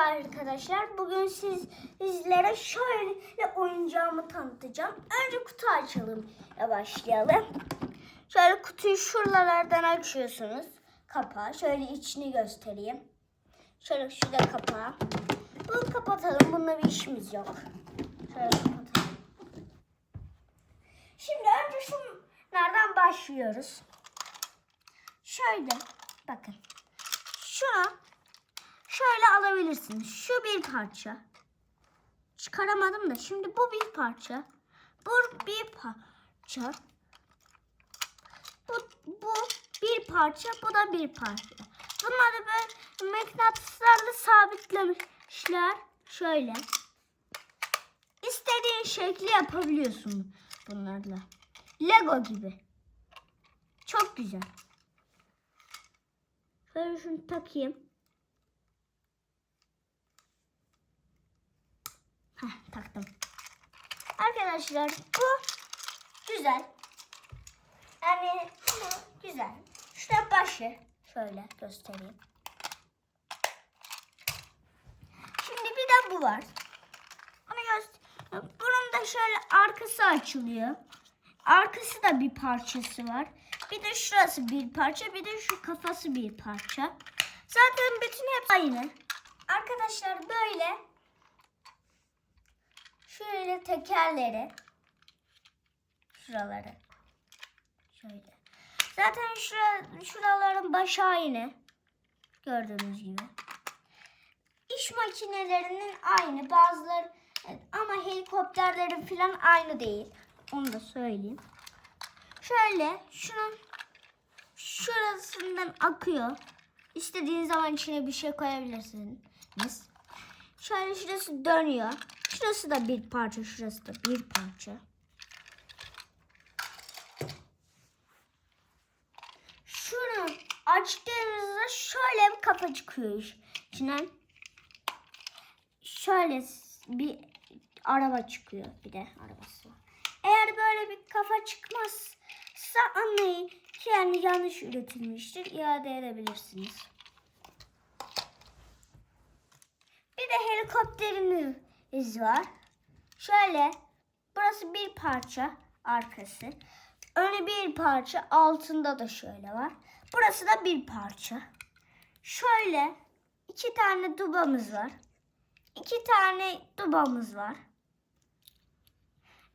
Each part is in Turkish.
arkadaşlar. Bugün siz, sizlere şöyle oyuncağımı tanıtacağım. Önce kutu açalım. başlayalım. Şöyle kutuyu şuralardan açıyorsunuz. Kapağı. Şöyle içini göstereyim. Şöyle şurada kapağı. Bunu kapatalım. Bununla bir işimiz yok. Şöyle kapatalım. Şimdi önce şunlardan başlıyoruz. Şöyle bakın. Şuna şöyle alabilirsiniz. Şu bir parça. Çıkaramadım da şimdi bu bir parça. Bu bir parça. Bu, bu bir parça. Bu da bir parça. Bunları böyle mıknatıslarla sabitlemişler. Şöyle. İstediğin şekli yapabiliyorsun bunlarla. Lego gibi. Çok güzel. Şöyle şunu takayım. Heh, taktım. Arkadaşlar bu güzel. Yani bu güzel. Şurada başı şöyle göstereyim. Şimdi bir de bu var. Onu. Bunun da şöyle arkası açılıyor. Arkası da bir parçası var. Bir de şurası bir parça, bir de şu kafası bir parça. Zaten bütün hep aynı. Arkadaşlar böyle şöyle tekerleri şuraları şöyle. Zaten şura, şuraların başı aynı. Gördüğünüz gibi. İş makinelerinin aynı. Bazıları ama helikopterlerin falan aynı değil. Onu da söyleyeyim. Şöyle şunun şurasından akıyor. İstediğiniz zaman içine bir şey koyabilirsiniz. Şöyle şurası dönüyor. Şurası da bir parça, şurası da bir parça. Şunu açtığınızda şöyle bir kafa çıkıyor içinden. Şöyle bir araba çıkıyor. Bir de arabası var. Eğer böyle bir kafa çıkmazsa anlayın ki yani yanlış üretilmiştir. İade edebilirsiniz. Bir de helikopterimiz var. Şöyle burası bir parça arkası. Önü bir parça altında da şöyle var. Burası da bir parça. Şöyle iki tane dubamız var. İki tane dubamız var.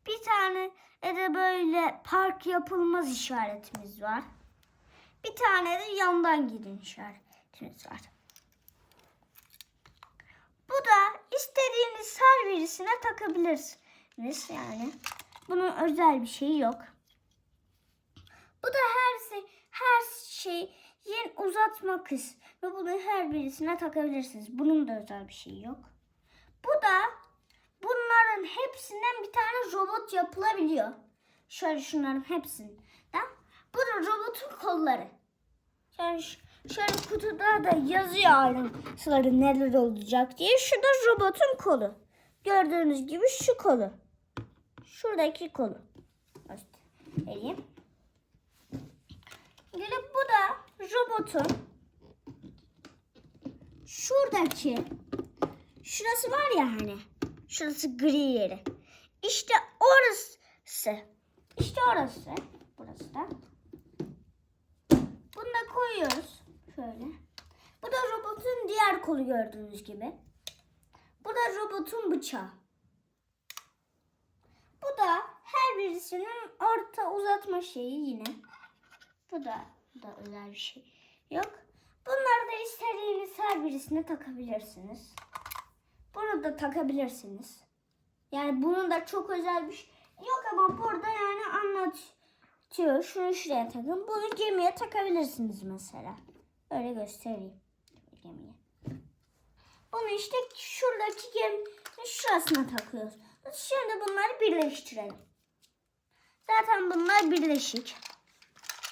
Bir tane de böyle park yapılmaz işaretimiz var. Bir tane de yandan gidin işaretimiz var. Bu da istediğiniz her birisine takabilirsiniz yani. Bunun özel bir şeyi yok. Bu da her şey, her şeyin uzatma kısmı. Ve bunu her birisine takabilirsiniz. Bunun da özel bir şeyi yok. Bu da bunların hepsinden bir tane robot yapılabiliyor. Şöyle şunların hepsinden. Bu da robotun kolları. Yani şöyle kutuda da yazıyor ayrıntıları neler olacak diye. Şu da robotun kolu. Gördüğünüz gibi şu kolu. Şuradaki kolu. Göstereyim. Gelip bu da robotun şuradaki şurası var ya hani şurası gri yeri. İşte orası. İşte orası. Burası da. Bunu da koyuyoruz. Şöyle. Bu da robotun diğer kolu gördüğünüz gibi. Bu da robotun bıçağı. Bu da her birisinin orta uzatma şeyi yine. Bu da, bu da özel bir şey yok. Bunları da istediğiniz her birisine takabilirsiniz. Bunu da takabilirsiniz. Yani bunun da çok özel bir şey yok ama burada yani anlatıyor. Şunu şuraya takın. Bunu gemiye takabilirsiniz mesela. Öyle göstereyim. Gemiye. Bunu işte şuradaki geminin şurasına takıyoruz. Şimdi bunları birleştirelim. Zaten bunlar birleşik.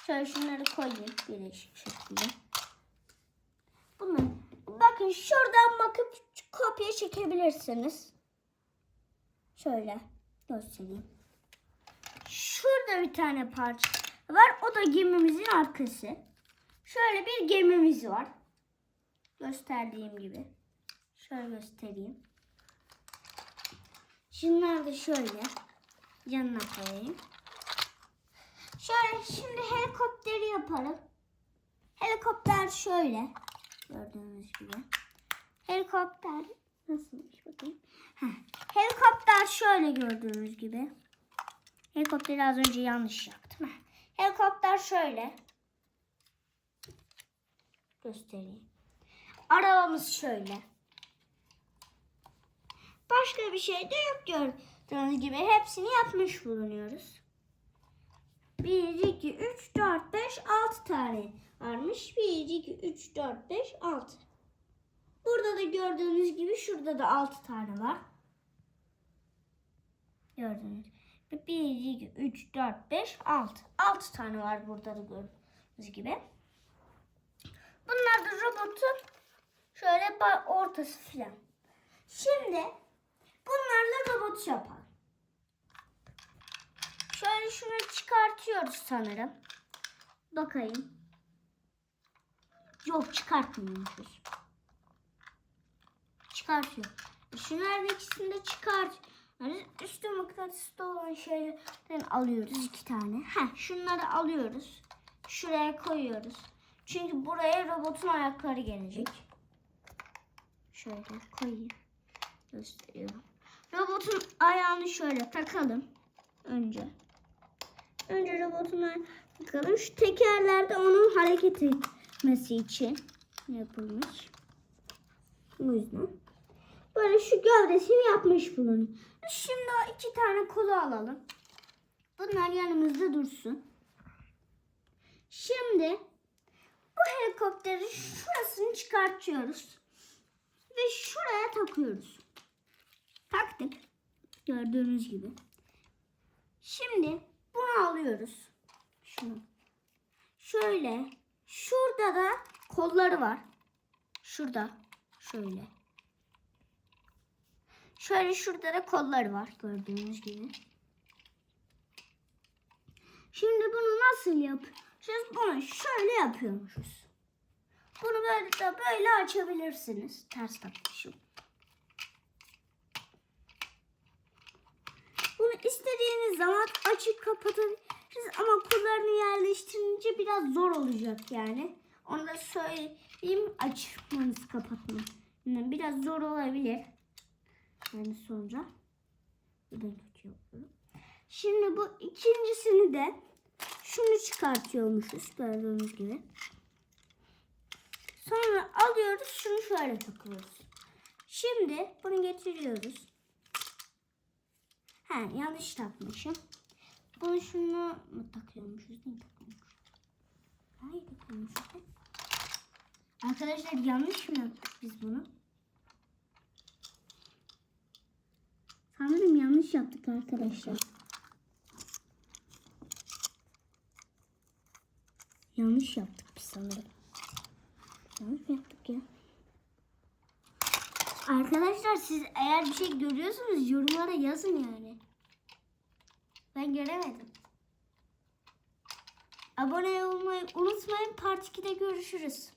Şöyle şunları koyayım birleşik şekilde. Bunu bakın şuradan bakıp kopya çekebilirsiniz. Şöyle göstereyim. Şurada bir tane parça var. O da gemimizin arkası. Şöyle bir gemimiz var. Gösterdiğim gibi. Şöyle göstereyim. Şunlar da şöyle yanına koyayım. Şöyle şimdi helikopteri yaparım. Helikopter şöyle. Gördüğünüz gibi. Helikopter nasılmış bakayım. Heh. Helikopter şöyle gördüğünüz gibi. Helikopteri az önce yanlış yaptım. Heh. Helikopter şöyle. Göstereyim. Arabamız şöyle. Başka bir şey de yok gördüğünüz gibi. Hepsini yapmış bulunuyoruz. 1, 2, 3, 4, 5, 6 tane varmış. 1, 2, 3, 4, 5, 6. Burada da gördüğünüz gibi şurada da 6 tane var. Gördüğünüz gibi. 1, 2, 3, 4, 5, 6. 6 tane var burada da gördüğünüz gibi. Bunlar da robotun şöyle ortası filan. Şimdi bunlarla robot yapalım. Şöyle şunu çıkartıyoruz sanırım. Bakayım. Yok çıkartmıyormuşuz. Çıkartıyor. Şunların ikisini de çıkart. Yani üstü mıknatıslı olan şeylerden alıyoruz iki tane. Heh, şunları alıyoruz. Şuraya koyuyoruz. Çünkü buraya robotun ayakları gelecek. Şöyle koyayım. Gösteriyorum. Robotun ayağını şöyle takalım. Önce. Önce robotun ayağını takalım. Şu tekerlerde onun hareket etmesi için yapılmış. Bu yüzden. Böyle şu gövdesini yapmış bulunuyor. Şimdi iki tane kolu alalım. Bunlar yanımızda dursun. Şimdi bu helikopteri şurasını çıkartıyoruz. Ve şuraya takıyoruz. Taktık. Gördüğünüz gibi. Şimdi bunu alıyoruz. Şunu. Şöyle. Şurada da kolları var. Şurada. Şöyle. Şöyle şurada da kolları var. Gördüğünüz gibi. Şimdi bunu nasıl yapıyoruz? Bunu şöyle yapıyormuşuz. Bunu böyle de böyle açabilirsiniz. Ters takmışım. Bunu istediğiniz zaman açıp kapatabilirsiniz ama kollarını yerleştirince biraz zor olacak yani. Onu da söyleyeyim açmanız kapatmanız. Biraz zor olabilir. Yani sonra. Buradan yapıyorum. Şimdi bu ikincisini de şunu çıkartıyormuşuz gördüğünüz gibi. Sonra alıyoruz şunu şöyle takıyoruz. Şimdi bunu getiriyoruz. Ha yanlış takmışım. Bunu şunu mu takıyormuşuz? Ne takıyormuşuz? Hayır takıyormuşuz. Arkadaşlar yanlış mı yaptık biz bunu? Sanırım yanlış yaptık arkadaşlar. Yanlış yaptık biz sanırım. Yanlış yaptık ya? Arkadaşlar siz eğer bir şey görüyorsanız yorumlara yazın yani. Ben göremedim. Abone olmayı unutmayın. Part 2'de görüşürüz.